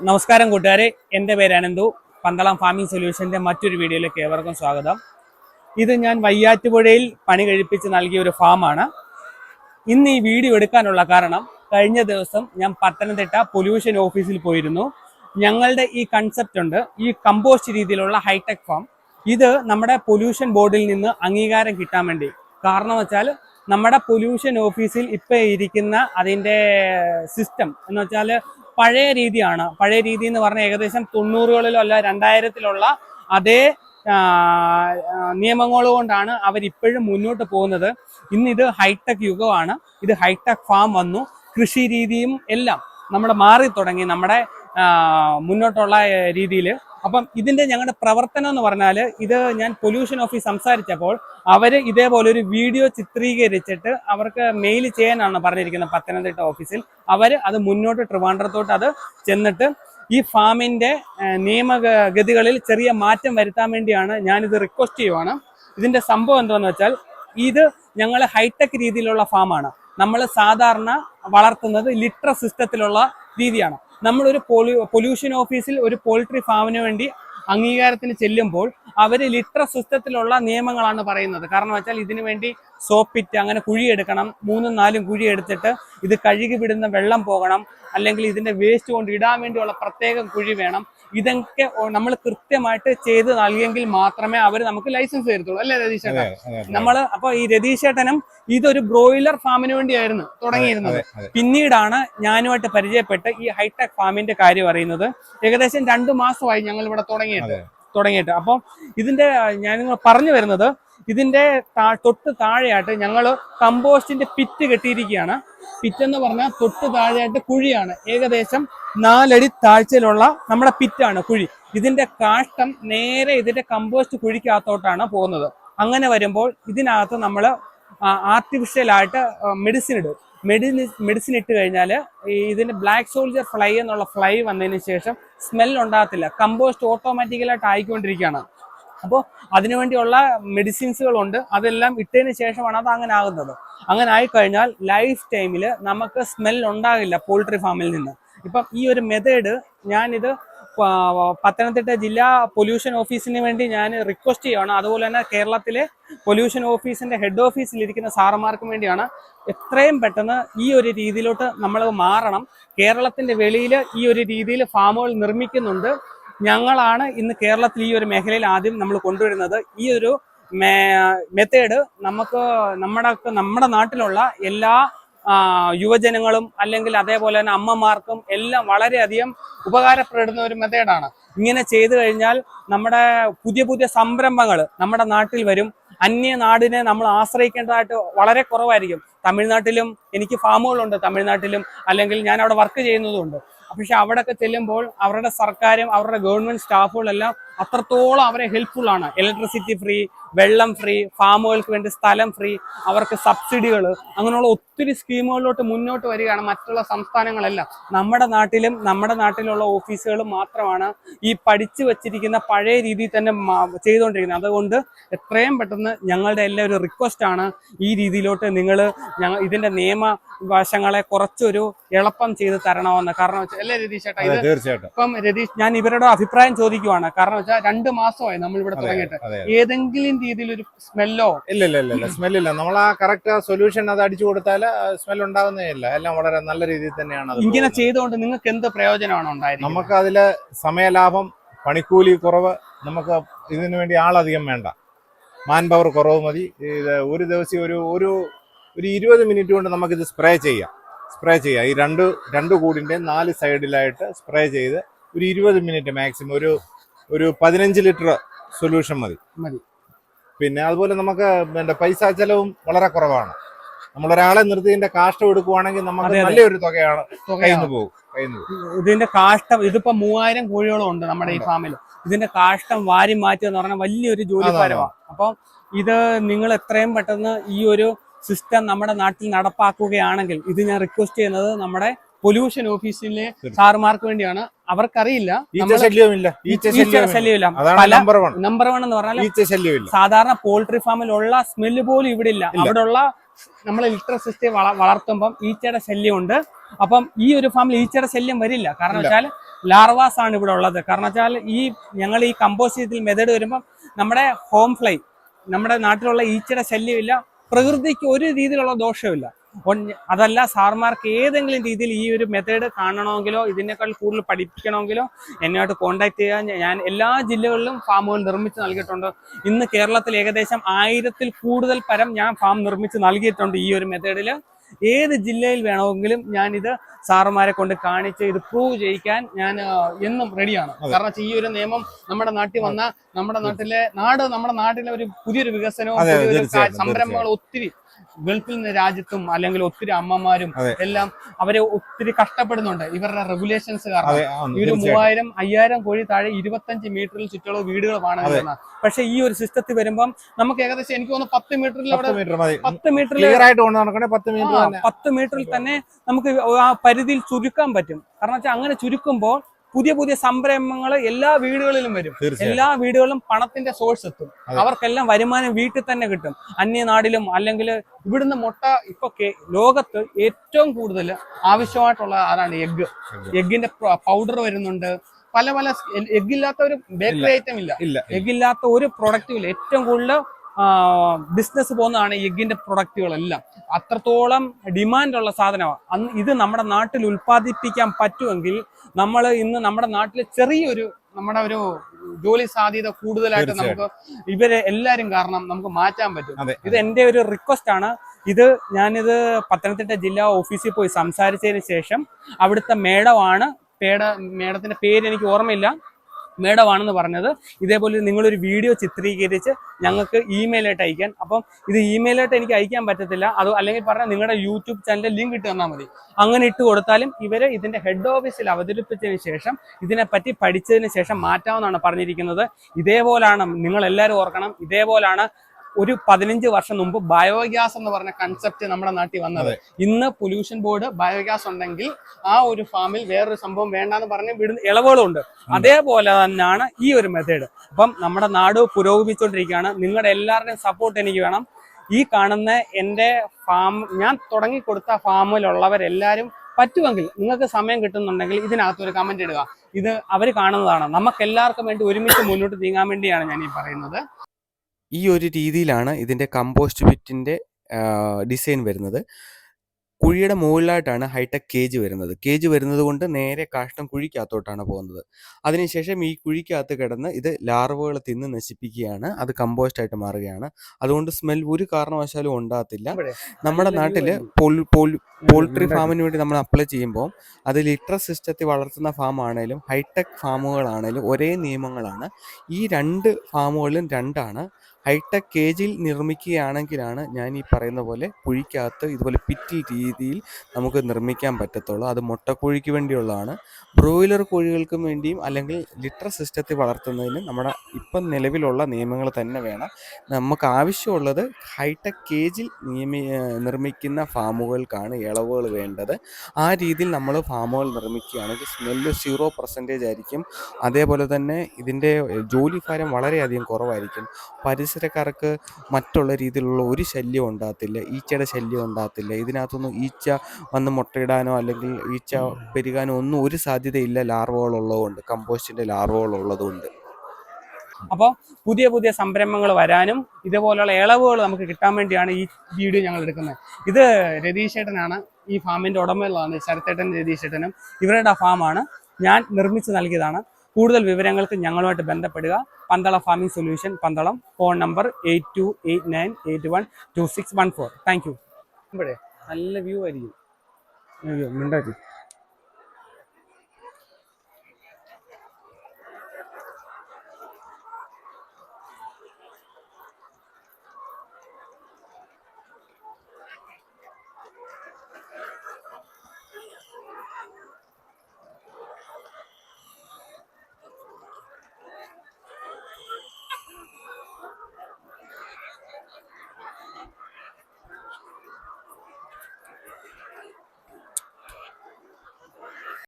നമസ്കാരം കൂട്ടുകാരെ. എന്റെ പേര് അനന്തു. പന്തളം ഫാമിംഗ് സൊല്യൂഷന്റെ മറ്റൊരു വീഡിയോയിലേക്ക് ഏവർക്കും സ്വാഗതം. ഇത് ഞാൻ വയ്യാറ്റുപുഴയിൽ പണി കഴിപ്പിച്ച് നൽകിയ ഒരു ഫാമാണ്. ഇന്ന് ഈ വീഡിയോ എടുക്കാനുള്ള കാരണം കഴിഞ്ഞ ദിവസം ഞാൻ പത്തനംതിട്ട പൊല്യൂഷൻ ഓഫീസിൽ പോയിരുന്നു. ഞങ്ങളുടെ ഈ കൺസെപ്റ്റ് ഉണ്ട്. ഈ കമ്പോസ്റ്റ് രീതിയിലുള്ള ഹൈടെക് ഫാം ഇത് നമ്മുടെ പൊല്യൂഷൻ ബോർഡിൽ നിന്ന് അംഗീകാരം കിട്ടാൻ വേണ്ടി. കാരണം വെച്ചാൽ നമ്മുടെ പൊല്യൂഷൻ ഓഫീസിൽ ഇപ്പം ഇരിക്കുന്ന അതിന്റെ സിസ്റ്റം എന്ന് വെച്ചാൽ പഴയ രീതിയാണ്. പഴയ രീതി എന്ന് പറഞ്ഞാൽ ഏകദേശം തൊണ്ണൂറുകളിലോ അല്ല രണ്ടായിരത്തിലുള്ള അതേ നിയമങ്ങൾ കൊണ്ടാണ് അവരിപ്പോഴും മുന്നോട്ട് പോകുന്നത്. ഇന്ന് ഇത് ഹൈടെക് യുഗമാണ്. ഇത് ഹൈടെക് ഫാം വന്നു. കൃഷി രീതിയും എല്ലാം നമ്മുടെ മാറി തുടങ്ങി. നമ്മുടെ മുന്നോട്ടുള്ള രീതിയിൽ അപ്പം ഇതിന്റെ ഞങ്ങളുടെ പ്രവർത്തനം എന്ന് പറഞ്ഞാൽ ഇത് ഞാൻ പൊല്യൂഷൻ ഓഫീസ് സംസാരിച്ചപ്പോൾ അവർ ഇതേപോലെ ഒരു വീഡിയോ ചിത്രീകരിച്ചിട്ട് അവർക്ക് മെയിൽ ചെയ്യാനാണ് പറഞ്ഞിരിക്കുന്നത് പത്തനംതിട്ട ഓഫീസിൽ അവർ അത് മുന്നോട്ട് ട്രിവാൻഡ്രത്തോട്ട് അത് ചെന്നിട്ട് ഈ ഫാമിന്റെ നിയമഗതികളിൽ ചെറിയ മാറ്റം വരുത്താൻ വേണ്ടിയാണ് ഞാനിത് റിക്വസ്റ്റ് ചെയ്യുവാണ്. ഇതിന്റെ സംഭവം എന്താണെന്ന് വെച്ചാൽ ഇത് ഞങ്ങൾ ഹൈടെക് രീതിയിലുള്ള ഫാമാണ് നമ്മൾ സാധാരണ വളർത്തുന്നത് ലിറ്റർ സിസ്റ്റത്തിലുള്ള രീതിയാണ്. നമ്മളൊരു പൊല്യൂ പൊല്യൂഷൻ ഓഫീസിൽ ഒരു പോൾട്രി ഫാമിന് വേണ്ടി അംഗീകാരത്തിന് ചെല്ലുമ്പോൾ അവർ ലിറ്റർ സിസ്റ്റത്തിലുള്ള നിയമങ്ങളാണ് പറയുന്നത്. കാരണം വെച്ചാൽ ഇതിനു വേണ്ടി സോപ്പിറ്റ് അങ്ങനെ കുഴിയെടുക്കണം മൂന്നും നാലും കുഴിയെടുത്തിട്ട് ഇത് കഴുകി വിടുന്ന വെള്ളം പോകണം അല്ലെങ്കിൽ ഇതിന്റെ വേസ്റ്റ് കൊണ്ട് ഇടാൻ വേണ്ടിയുള്ള പ്രത്യേകം കുഴി വേണം. ഇതൊക്കെ നമ്മൾ കൃത്യമായിട്ട് ചെയ്ത് നൽകിയെങ്കിൽ മാത്രമേ അവർ നമുക്ക് ലൈസൻസ് തരത്തുള്ളൂ. അല്ലേ രതീഷ് ചേട്ടാ? നമ്മൾ അപ്പൊ ഈ രതീഷ് ചേട്ടനും ഇതൊരു ബ്രോയിലർ ഫാമിന് വേണ്ടിയായിരുന്നു തുടങ്ങിയിരുന്നത്. പിന്നീടാണ് ഞാനുമായിട്ട് പരിചയപ്പെട്ട് ഈ ഹൈടെക് ഫാമിന്റെ കാര്യം അറിയുന്നത്. ഏകദേശം രണ്ടു മാസമായി ഞങ്ങൾ ഇവിടെ തുടങ്ങിയിട്ട് തുടങ്ങിയിട്ട്. അപ്പം ഇതിന്റെ ഞാൻ നിങ്ങൾ പറഞ്ഞു വരുന്നത് ഇതിന്റെ തൊട്ട് താഴെയായിട്ട് ഞങ്ങൾ കമ്പോസ്റ്റിന്റെ പിറ്റ് കെട്ടിയിരിക്കുകയാണ്. പിറ്റ് എന്ന് പറഞ്ഞാൽ തൊട്ട് താഴെയായിട്ട് കുഴിയാണ്. ഏകദേശം നാലടി താഴ്ചയിലുള്ള നമ്മുടെ പിറ്റാണ് കുഴി. ഇതിന്റെ കാഷ്ടം നേരെ ഇതിന്റെ കമ്പോസ്റ്റ് കുഴിക്കകത്തോട്ടാണ് പോകുന്നത്. അങ്ങനെ വരുമ്പോൾ ഇതിനകത്ത് നമ്മൾ ആർട്ടിഫിഷ്യൽ ആയിട്ട് മെഡിസിൻ ഇടും. മെഡിസിൻ മെഡിസിൻ ഇട്ട് കഴിഞ്ഞാൽ ഇതിന്റെ ബ്ലാക്ക് സോൾജർ ഫ്ലൈ എന്നുള്ള ഫ്ലൈ വന്നതിന് ശേഷം സ്മെൽ ഉണ്ടാകത്തില്ല. കമ്പോസ്റ്റ് ഓട്ടോമാറ്റിക്കലായിട്ട് ആയിക്കൊണ്ടിരിക്കുകയാണ്. അപ്പോൾ അതിനുവേണ്ടിയുള്ള മെഡിസിൻസുകളുണ്ട്. അതെല്ലാം ഇട്ടതിന് ശേഷമാണ് അത് അങ്ങനെ ആകുന്നത്. അങ്ങനെ ആയിക്കഴിഞ്ഞാൽ ലൈഫ് ടൈമിൽ നമുക്ക് സ്മെൽ ഉണ്ടാകില്ല പോൾട്രി ഫാമിൽ നിന്ന്. ഇപ്പം ഈ ഒരു മെത്തേഡ് ഞാനിത് പത്തനംതിട്ട ജില്ലാ പൊല്യൂഷൻ ഓഫീസിന് വേണ്ടി ഞാൻ റിക്വസ്റ്റ് ചെയ്യുകയാണ് അതുപോലെ തന്നെ കേരളത്തിലെ പൊല്യൂഷൻ ഓഫീസിന്റെ ഹെഡ് ഓഫീസിൽ ഇരിക്കുന്ന സാറന്മാർക്കും വേണ്ടിയാണ് എത്രയും പെട്ടെന്ന് ഈ ഒരു രീതിയിലോട്ട് നമ്മൾ മാറണം. കേരളത്തിന്റെ വെളിയിൽ ഈ ഒരു രീതിയിൽ ഫാമുകൾ നിർമ്മിക്കുന്നുണ്ട്. ഞങ്ങളാണ് ഇന്ന് കേരളത്തിൽ ഈ ഒരു മേഖലയിൽ ആദ്യം നമ്മൾ കൊണ്ടുവരുന്നത്. ഈ ഒരു മെത്തേഡ് നമുക്ക് നമ്മുടെ നമ്മുടെ നാട്ടിലുള്ള എല്ലാ യുവജനങ്ങളും അല്ലെങ്കിൽ അതേപോലെ തന്നെ അമ്മമാർക്കും എല്ലാം വളരെയധികം ഉപകാരപ്പെടുന്ന ഒരു മെത്തേഡാണ് ഇങ്ങനെ ചെയ്തു കഴിഞ്ഞാൽ നമ്മുടെ പുതിയ പുതിയ സംരംഭങ്ങൾ നമ്മുടെ നാട്ടിൽ വരും. അന്യ നാടിനെ നമ്മൾ ആശ്രയിക്കേണ്ടതായിട്ട് വളരെ കുറവായിരിക്കും. തമിഴ്നാട്ടിലും എനിക്ക് ഫാമുകളുണ്ട് തമിഴ്നാട്ടിലും അല്ലെങ്കിൽ ഞാൻ അവിടെ വർക്ക് ചെയ്യുന്നതുണ്ട് പക്ഷെ അവിടെയൊക്കെ ചെല്ലുമ്പോൾ അവരുടെ സർക്കാരും അവരുടെ ഗവൺമെന്റ് സ്റ്റാഫുകളെല്ലാം അത്രത്തോളം അവരെ ഹെൽപ്ഫുൾ ആണ്. ഇലക്ട്രിസിറ്റി ഫ്രീ വെള്ളം ഫ്രീ ഫാമുകൾക്ക് വേണ്ടി സ്ഥലം ഫ്രീ അവർക്ക് സബ്സിഡികൾ അങ്ങനെയുള്ള ഒത്തിരി സ്കീമുകളിലോട്ട് മുന്നോട്ട് വരികയാണ് മറ്റുള്ള സംസ്ഥാനങ്ങളെല്ലാം. നമ്മുടെ നാട്ടിലും നമ്മുടെ നാട്ടിലുള്ള ഓഫീസുകളും മാത്രമാണ് ഈ പഠിച്ചു വച്ചിരിക്കുന്ന പഴയ രീതിയിൽ തന്നെ ചെയ്തുകൊണ്ടിരിക്കുന്നത്. അതുകൊണ്ട് എത്രയും പെട്ടെന്ന് ഞങ്ങളുടെ എല്ലാ ഒരു റിക്വസ്റ്റ് ആണ് ഈ രീതിയിലോട്ട് നിങ്ങൾ ഞങ്ങൾ ഇതിന്റെ നിയമ വശങ്ങളെ കുറച്ചൊരു എളുപ്പം ചെയ്ത് തരണമെന്ന്. കാരണം വെച്ചാൽ അല്ലേ രതീഷ് ചേട്ടാ? ഇത് തീർച്ചയായിട്ടും. ഇപ്പം രതീഷ് ഞാൻ ഇവരുടെ അഭിപ്രായം ചോദിക്കുവാണ്. കാരണം വെച്ചാൽ രണ്ട് മാസമായി നമ്മൾ ഇവിടെ തുടങ്ങിയിട്ട്. ഏതെങ്കിലും രീതിയിൽ ഒരു സ്മെല്ലോ ഇല്ല ഇല്ല ഇല്ല സ്മെല്ലില്ല നമ്മൾ ആ കറക്റ്റ് സൊല്യൂഷൻ അത് അടിച്ചു കൊടുത്താൽ സ്മെൽ ഉണ്ടാവുന്നേ ഇല്ല. എല്ലാം വളരെ നല്ല രീതിയിൽ തന്നെയാണ് ഇങ്ങനെ ചെയ്തുകൊണ്ട് നിങ്ങൾക്ക് എന്ത് പ്രയോജനമാണ് ഉണ്ടായിരുന്നത് നമുക്ക് അതിൽ സമയലാഭം പണിക്കൂലി കുറവ് നമുക്ക് ഇതിനു വേണ്ടി ആളധികം വേണ്ട. മാൻ പവർ കുറവ് മതി. ഇത് ഒരു ദിവസം ഒരു ഒരു ഒരു ഇരുപത് മിനിറ്റ് കൊണ്ട് നമുക്കിത് സ്പ്രേ ചെയ്യാം. സ്പ്രേ ചെയ്യാം. ഈ രണ്ട് രണ്ട് കൂടിന്റെ നാല് സൈഡിലായിട്ട് സ്പ്രേ ചെയ്ത് ഒരു ഇരുപത് മിനിറ്റ് മാക്സിമം ഒരു ഒരു പതിനഞ്ച് ലിറ്റർ സൊല്യൂഷൻ മതി. മതി. പിന്നെ അതുപോലെ നമുക്ക് പിന്നെ പൈസ ചെലവും വളരെ കുറവാണ്. നമ്മൾ ഒരാളെ നിർത്തിയതിന്റെ കാഷ്ടം എടുക്കുവാണെങ്കിൽ നമുക്ക്. നല്ലൊരു തുകയാണ് കയ്യിൽ നിന്ന് പോകും ഇതിന്റെ കാഷ്ടം ഇതിപ്പോ മൂവായിരം കോഴികളും ഉണ്ട് നമ്മുടെ ഈ ഫാമിൽ ഇതിന്റെ കാഷ്ടം വാരി മാറ്റുക എന്ന് പറഞ്ഞാൽ വലിയൊരു ജോലിഭാരമാണ് അപ്പം ഇത് നിങ്ങൾ എത്രയും പെട്ടെന്ന് ഈ ഒരു സിസ്റ്റം നമ്മുടെ നാട്ടിൽ നടപ്പാക്കുകയാണെങ്കിൽ ഇത് ഞാൻ റിക്വസ്റ്റ് ചെയ്യുന്നത് നമ്മുടെ പൊല്യൂഷൻ ഓഫീസിലെ സാർമാർക്ക് സാറുമാർക്ക് വേണ്ടിയാണ്. അവർക്കറിയില്ല. ശല്യമില്ല നമ്പർ വൺ എന്ന് പറഞ്ഞാൽ സാധാരണ പോൾട്രി ഫാമിലുള്ള സ്മെല്ല് പോലും ഇവിടെ ഇല്ല. ഇല്ല. അവിടെ ഉള്ള നമ്മൾ ലിറ്റർ സിസ്റ്റം വളർത്തുമ്പം ഈച്ചയുടെ ശല്യമുണ്ട്. അപ്പം ഈ ഒരു ഫാമിൽ ഈച്ചയുടെ ശല്യം വരില്ല. കാരണം വെച്ചാൽ ലാർവാസ് ആണ് ഇവിടെ ഉള്ളത്. കാരണം വെച്ചാൽ ഈ ഞങ്ങൾ ഈ കമ്പോസ്റ്റ് ചെയ്തിൽ മെത്തേഡ് വരുമ്പം നമ്മുടെ ഹോം ഫ്ലൈ നമ്മുടെ നാട്ടിലുള്ള ഈച്ചയുടെ ശല്യമില്ല. പ്രകൃതിക്ക് ഒരു രീതിയിലുള്ള ദോഷമില്ല അതല്ല സാർമാർക്ക് ഏതെങ്കിലും രീതിയിൽ ഈ ഒരു മെത്തേഡ് കാണണമെങ്കിലോ ഇതിനേക്കാൾ കൂടുതൽ പഠിപ്പിക്കണമെങ്കിലോ എന്നുമായിട്ട് കോൺടാക്ട് ചെയ്യാൻ ഞാൻ എല്ലാ ജില്ലകളിലും ഫാമുകൾ നിർമ്മിച്ച് നൽകിയിട്ടുണ്ട്. ഇന്ന് കേരളത്തിൽ ഏകദേശം ആയിരത്തിൽ കൂടുതൽ പരം ഞാൻ ഫാം നിർമ്മിച്ച് നൽകിയിട്ടുണ്ട് ഈ ഒരു മെത്തേഡിൽ ഏത് ജില്ലയിൽ വേണമെങ്കിലും ഞാൻ ഇത് സാറുമാരെ കൊണ്ട് കാണിച്ച് ഇത് പ്രൂവ് ചെയ്യിക്കാൻ ഞാൻ എന്നും റെഡിയാണ് കാരണം ഈ ഒരു നിയമം നമ്മുടെ നാട്ടിൽ വന്ന നമ്മുടെ നാട്ടിലെ നാട് നമ്മുടെ നാട്ടിലെ ഒരു പുതിയൊരു വികസനവും സംരംഭങ്ങളും ഒത്തിരി ഗൾഫിൽ നിന്ന് രാജ്യത്തും അല്ലെങ്കിൽ ഒത്തിരി അമ്മമാരും എല്ലാം അവരെ ഒത്തിരി കഷ്ടപ്പെടുന്നുണ്ട്. ഇവരുടെ റെഗുലേഷൻസ് കാരണം. ഈ ഒരു മൂവായിരം അയ്യായിരം കോഴി താഴെ ഇരുപത്തഞ്ച് മീറ്ററിൽ ചുറ്റളവ് വീടുകൾ വേണമെന്നാണ് പക്ഷെ ഈ ഒരു സിസ്റ്റത്തിൽ വരുമ്പം നമുക്ക് ഏകദേശം എനിക്ക് തോന്നുന്നു പത്ത് മീറ്ററിൽ അവിടെ പത്ത് മീറ്ററിൽ പത്ത് മീറ്ററിൽ തന്നെ നമുക്ക് ആ പരിധിയിൽ ചുരുക്കാൻ പറ്റും. കാരണം വെച്ചാൽ അങ്ങനെ ചുരുക്കുമ്പോൾ പുതിയ പുതിയ സംരംഭങ്ങൾ എല്ലാ വീടുകളിലും വരും. എല്ലാ വീടുകളിലും പണത്തിന്റെ സോഴ്സ് എത്തും. അവർക്കെല്ലാം വരുമാനം വീട്ടിൽ തന്നെ കിട്ടും. അന്യനാടിലും അല്ലെങ്കിൽ ഇവിടുന്ന് മുട്ട ഇപ്പൊ ലോകത്ത് ഏറ്റവും കൂടുതൽ ആവശ്യമായിട്ടുള്ള ആരാണ് എഗ്ഗ് എഗ്ഗിന്റെ പൗഡർ വരുന്നുണ്ട്. പല പല എഗ് ഇല്ലാത്ത ഒരു ബേക്കറി ഐറ്റം ഇല്ല. എഗ്ഗില്ലാത്ത ഒരു പ്രൊഡക്റ്റും ഇല്ല. ഏറ്റവും കൂടുതൽ ബിസിനസ് പോകുന്നതാണ് എഗ്ഗിന്റെ പ്രൊഡക്റ്റുകളെല്ലാം അത്രത്തോളം ഡിമാൻഡുള്ള സാധനമാണ് അന്ന് ഇത് നമ്മുടെ നാട്ടിൽ ഉൽപ്പാദിപ്പിക്കാൻ പറ്റുമെങ്കിൽ നമ്മൾ ഇന്ന് നമ്മുടെ നാട്ടിൽ ചെറിയൊരു നമ്മുടെ ഒരു ജോലി സാധ്യത കൂടുതലായിട്ട് നമുക്ക് ഇവരെ എല്ലാരും കാരണം നമുക്ക് മാറ്റാൻ പറ്റും. ഇത് എന്റെ ഒരു റിക്വസ്റ്റ് ആണ്. ഇത് ഞാനിത് പത്തനംതിട്ട ജില്ലാ ഓഫീസിൽ പോയി സംസാരിച്ചതിന് ശേഷം അവിടുത്തെ മേഡമാണ്. പേട മേഡത്തിന്റെ പേര് എനിക്ക് ഓർമ്മയില്ല. മേഡമാണെന്ന് പറഞ്ഞത്. ഇതേപോലെ നിങ്ങളൊരു വീഡിയോ ചിത്രീകരിച്ച് ഞങ്ങൾക്ക് ഇമെയിലായിട്ട് അയക്കാൻ. അപ്പം ഇത് ഇമെയിലായിട്ട് എനിക്ക് അയക്കാൻ പറ്റത്തില്ല. അത് അല്ലെങ്കിൽ പറഞ്ഞാൽ നിങ്ങളുടെ യൂട്യൂബ് ചാനലിൽ ലിങ്ക് ഇട്ട് തന്നാൽ മതി. അങ്ങനെ ഇട്ട് കൊടുത്താലും ഇവർ ഇതിന്റെ ഹെഡ് ഓഫീസിൽ അവതരിപ്പിച്ചതിന് ശേഷം ഇതിനെപ്പറ്റി പഠിച്ചതിന് ശേഷം മാറ്റാമെന്നാണ് പറഞ്ഞിരിക്കുന്നത്. ഇതേപോലാണ് നിങ്ങളെല്ലാവരും ഓർക്കണം. ഇതേപോലാണ് ഒരു പതിനഞ്ച് വർഷം മുമ്പ് ബയോഗ്യാസ് എന്ന് പറഞ്ഞ കൺസെപ്റ്റ് നമ്മുടെ നാട്ടിൽ വന്നത്. ഇന്ന് പൊല്യൂഷൻ ബോർഡ് ബയോഗ്യാസ് ഉണ്ടെങ്കിൽ ആ ഒരു ഫാമിൽ വേറൊരു സംഭവം വേണ്ടാന്ന് പറഞ്ഞ് വിടുന്ന ഇളവുകളുണ്ട്. അതേപോലെ തന്നെയാണ് ഈ ഒരു മെത്തേഡ് അപ്പം നമ്മുടെ നാട് പുരോഗമിച്ചുകൊണ്ടിരിക്കുകയാണ്. നിങ്ങളുടെ എല്ലാവരുടെയും സപ്പോർട്ട് എനിക്ക് വേണം. ഈ കാണുന്ന എന്റെ ഫാം ഞാൻ തുടങ്ങി കൊടുത്ത ഫാമിലുള്ളവരെല്ലാവരും പറ്റുമെങ്കിൽ നിങ്ങൾക്ക് സമയം കിട്ടുന്നുണ്ടെങ്കിൽ ഇതിനകത്ത് ഒരു കമന്റ് ഇടുക. ഇത് അവർ കാണുന്നതാണ്. നമുക്ക് എല്ലാവർക്കും വേണ്ടി ഒരുമിച്ച് മുന്നോട്ട് നീങ്ങാൻ വേണ്ടിയാണ് ഞാൻ ഈ പറയുന്നത്. ഈ ഒരു രീതിയിലാണ് ഇതിന്റെ കമ്പോസ്റ്റ് ബിറ്റിന്റെ ഡിസൈൻ വരുന്നത്. കുഴിയുടെ മുകളിലായിട്ടാണ് ഹൈടെക് കേജ് വരുന്നത്. കേജ് വരുന്നത് കൊണ്ട് നേരെ കാഷ്ടം കുഴിക്കകത്തോട്ടാണ് പോകുന്നത്. അതിനുശേഷം ഈ കുഴിക്കകത്ത് കിടന്ന് ഇത് ലാർവുകൾ തിന്ന് നശിപ്പിക്കുകയാണ്. അത് കമ്പോസ്റ്റ് ആയിട്ട് മാറുകയാണ്. അതുകൊണ്ട് സ്മെൽ ഒരു കാരണവശാലും ഉണ്ടാകത്തില്ല. നമ്മുടെ നാട്ടിൽ പോൾ പോൾ പോൾട്രി ഫാമിന് വേണ്ടി നമ്മൾ അപ്ലൈ ചെയ്യുമ്പോൾ അത് ലിറ്റർ സിസ്റ്റത്തിൽ വളർത്തുന്ന ഫാം ആണേലും ഹൈടെക് ഫാമുകളാണേലും ഒരേ നിയമങ്ങളാണ്. ഈ രണ്ട് ഫാമുകളിലും രണ്ടാണ് ഹൈടെക് കേജിൽ നിർമ്മിക്കുകയാണെങ്കിലാണ് ഞാൻ ഈ പറയുന്ന പോലെ കുഴിക്കകത്ത് ഇതുപോലെ പിറ്റി രീതിയിൽ നമുക്ക് നിർമ്മിക്കാൻ പറ്റത്തുള്ളൂ. അത് മുട്ടക്കോഴിക്ക് വേണ്ടിയുള്ളതാണ്. ബ്രോയിലർ കോഴികൾക്കും വേണ്ടിയും അല്ലെങ്കിൽ ലിറ്റർ സിസ്റ്റത്തിൽ വളർത്തുന്നതിന് നമ്മുടെ ഇപ്പം നിലവിലുള്ള നിയമങ്ങൾ തന്നെ വേണം. നമുക്ക് ആവശ്യമുള്ളത് ഹൈടെക് കേജിൽ നിയമി നിർമ്മിക്കുന്ന ഫാമുകൾക്കാണ് ഇളവുകൾ വേണ്ടത്. ആ രീതിയിൽ നമ്മൾ ഫാമുകൾ നിർമ്മിക്കുകയാണെങ്കിൽ സ്മെല്ല് സീറോ പെർസെന്റേജ് ആയിരിക്കും. അതേപോലെ തന്നെ ഇതിന്റെ ജോലി ഭാരം വളരെയധികം കുറവായിരിക്കും. പരിസരക്കാർക്ക് മറ്റുള്ള രീതിയിലുള്ള ഒരു ശല്യം ഉണ്ടാകത്തില്ല. ഈച്ചയുടെ ശല്യം ഉണ്ടാകത്തില്ല. ഇതിനകത്തൊന്നും ഈച്ച വന്ന് മുട്ടയിടാനോ അല്ലെങ്കിൽ ഈച്ച പെരുകാനോ ഒന്നും ഒരു സാധ്യതയില്ല ലാർവകൾ ഉള്ളതുകൊണ്ട് കമ്പോസ്റ്റിന്റെ ലാർവകൾ ഉള്ളതുകൊണ്ട്. അപ്പോൾ പുതിയ പുതിയ സംരംഭങ്ങൾ വരാനും ഇതേപോലെയുള്ള ഇളവുകൾ നമുക്ക് കിട്ടാൻ വേണ്ടിയാണ് ഈ വീഡിയോ ഞങ്ങൾ എടുക്കുന്നത്. ഇത് രതീഷ് ചേട്ടനാണ് ഈ ഫാമിന്റെ ഉടമകളാണ് ശരത്തേട്ടൻ രതീഷ് ചേട്ടനും ഇവരുടെ ഫാമാണ്. ഞാൻ നിർമ്മിച്ച് നൽകിയതാണ്. കൂടുതൽ വിവരങ്ങൾക്ക് ഞങ്ങളുമായിട്ട് ബന്ധപ്പെടുക. Pandala farming solution Pandalam. Phone number eight two eight nine eight one two six one four thank you നല്ല വ്യൂ ആയിരിക്കും.